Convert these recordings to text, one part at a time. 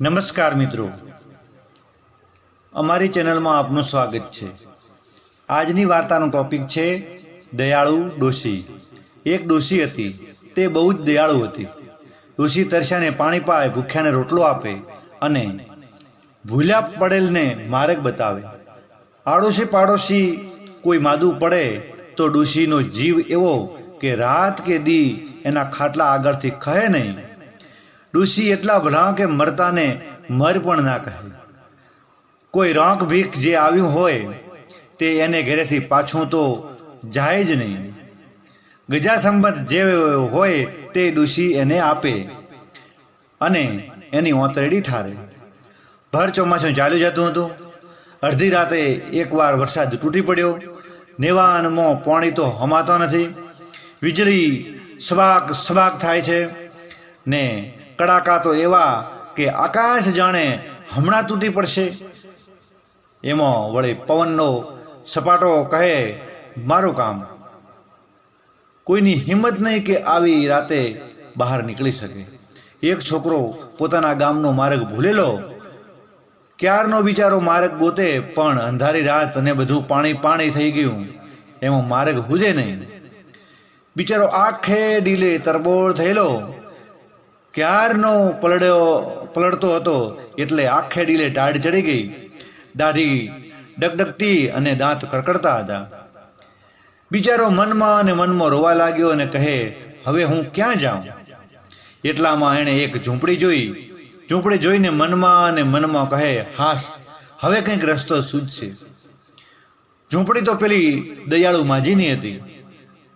નમસ્કાર મિત્રો. અમારી ચેનલમાં આપનું સ્વાગત છે. આજની વાર્તાનો ટોપિક છે, દયાળુ ડોશી. એક ડોશી હતી. તે બહુ જ દયાળુ હતી. ડોશી તરસ્યાને પાણી પાય, ભૂખ્યાને રોટલો આપે અને ભૂલ્યા પડેલને માર્ગ બતાવે. આડોશી પાડોશી કોઈ માદું પડે તો ડોશીનો જીવ એવો કે રાત કે દી એના ખાટલા આગળથી ખહે નહીં. ડૂસી એટલા ભલા કે મરતાને મર પણ ના કહે. કોઈ રોંક ભીખ જે આવ્યું હોય તે એને ઘરેથી પાછું તો જાય જ નહીં. ગજા સંબંધ જે હોય તે ડૂસી એને આપે અને એની ઓતરેડી ઠારે. ભર ચોમાસું ચાલ્યું જતું હતું. અડધી રાતે એકવાર વરસાદ તૂટી પડ્યો. નેવાનમાં પાણી તો હમાતો નથી. વીજળી સવાક સવાક થાય છે ને કડાકા તો એવા કે આકાશ જાણે હમણાં તૂટી પડશે. એમાં વળી પવનનો સપાટો કહે, મારું કામ. કોઈની હિંમત નહીં કે આવી રાતે બહાર નીકળી શકે. એક છોકરો પોતાના ગામનો માર્ગ ભૂલેલો. ક્યારનો બિચારો માર્ગ ગોતે, પણ અંધારી રાત અને બધું પાણી પાણી થઈ ગયું. એમાં માર્ગ હુજે નહીં. બિચારો આખે ડીલે તરબોળ થયેલો. ક્યારનો પલડ્યો પલળતો હતો એટલે આખે ડીલે ટાઢ ચડી ગઈ. દાઢી ડગડગતી અને દાંત કડકડતા હતા. બિચારો મનમાં અને મનમાં રોવા લાગ્યો અને કહે, હવે હું ક્યાં જાઉં? એટલામાં એણે એક ઝૂંપડી જોઈ. ઝૂંપડી જોઈને મનમાં અને મનમાં કહે, હાસ, હવે કંઈક રસ્તો સૂજશે. ઝૂંપડી તો પેલી દયાળુ માજીની હતી.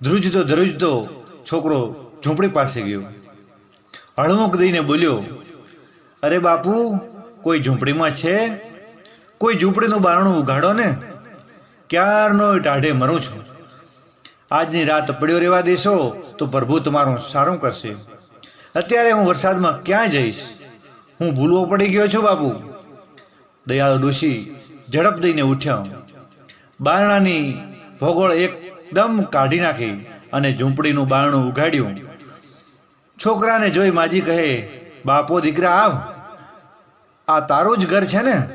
ધ્રુજતો ધ્રુજતો છોકરો ઝૂંપડી પાસે ગયો. હળમુક દઈને બોલ્યો, અરે બાપુ, કોઈ ઝૂંપડીમાં છે? કોઈ ઝૂંપડીનું બારણું ઉઘાડો ને? ક્યારનો ટાઢે મરું છું? આજની રાત પડ્યો રહેવા દેશો, તો પ્રભુ તમારું સારું કરશે. અત્યારે હું વરસાદમાં ક્યાં જઈશ? હું ભૂલવો પડી ગયો છું, બાપુ. દયાળુ ડોશી ઝડપ દઈને ઉઠ્યા. બારણાની ભોગોળ એકદમ કાઢી નાખી અને ઝૂંપડીનું બારણું ઉઘાડ્યું. છોકરાને જોઈ માજી કહે, બાપો, દીકરા, આવ. આ તારું જ ઘર છે ને?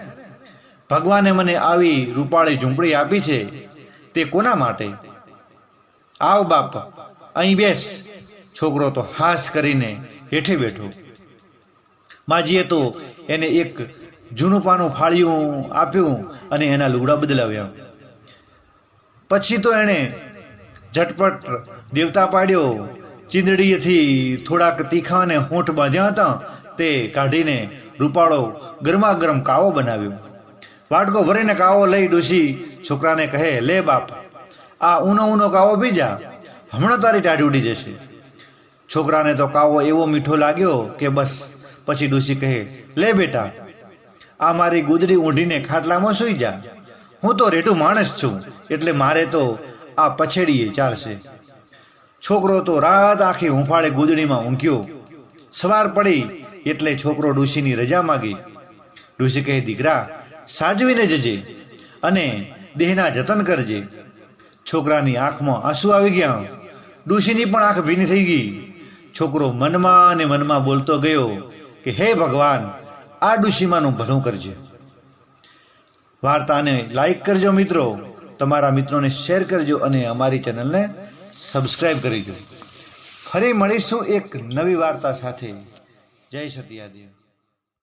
ભગવાને મને આવી રૂપાળી ઝૂંપડી આપી છે. તે કોના માટે? આવ, બાપ, અહીં બેસ. છોકરો તો હાસ કરીને હેઠે બેઠો. માજીએ તો એને એક જૂનું પાનું ફાળ્યું આપ્યું અને એના લુગડા બદલાવ્યા. પછી તો એણે ઝટપટ દેવતા પાડ્યો. ચીંદડીએથી થોડાક તીખા અને હોંઠ બાંધ્યા હતા, તે કાઢીને રૂપાળો ગરમા ગરમ કાવો બનાવ્યો. વાટકો ભરીને કાવો લઈ ડોશી છોકરાને કહે, લે બાપ, આ ઊનો ઊનો કાવો પી જા, હમણાં તારી ટાઢી ઉડી જશે. છોકરાને તો કાવો એવો મીઠો લાગ્યો કે બસ, પછી ડોશી કહે, લે બેટા, આ મારી ગુદડી ઊંઢીને ખાટલામાં સૂઈ જા. હું તો રેટું માણસ છું, એટલે મારે તો આ પછેડીએ ચાલશે. છોકરો તો રાત આખી હુંફાળે ગુદડીમાં ઊંઘ્યો. સવાર પડી એટલે છોકરો ડુસીની રજા માગી. ડુસી કહે, દીકરા, સાજવીને જજે અને દેહના જતન કરજે. છોકરાની આંખમાં આંસુ આવી ગયા. ડુસીની પણ આંખ ભીની થઈ ગઈ. છોકરો મનમાં અને મનમાં બોલતો ગયો કે, હે ભગવાન, આ ડુસીમાનું ભલું કરજે. વાર્તાને લાઈક કરજો મિત્રો. તમારા મિત્રોને શેર કરજો અને અમારી ચેનલને સબસ્ક્રાઈબ કરીજો ફરી મળીશું એક નવી વાર્તા સાથે. જય સતિયાદેવ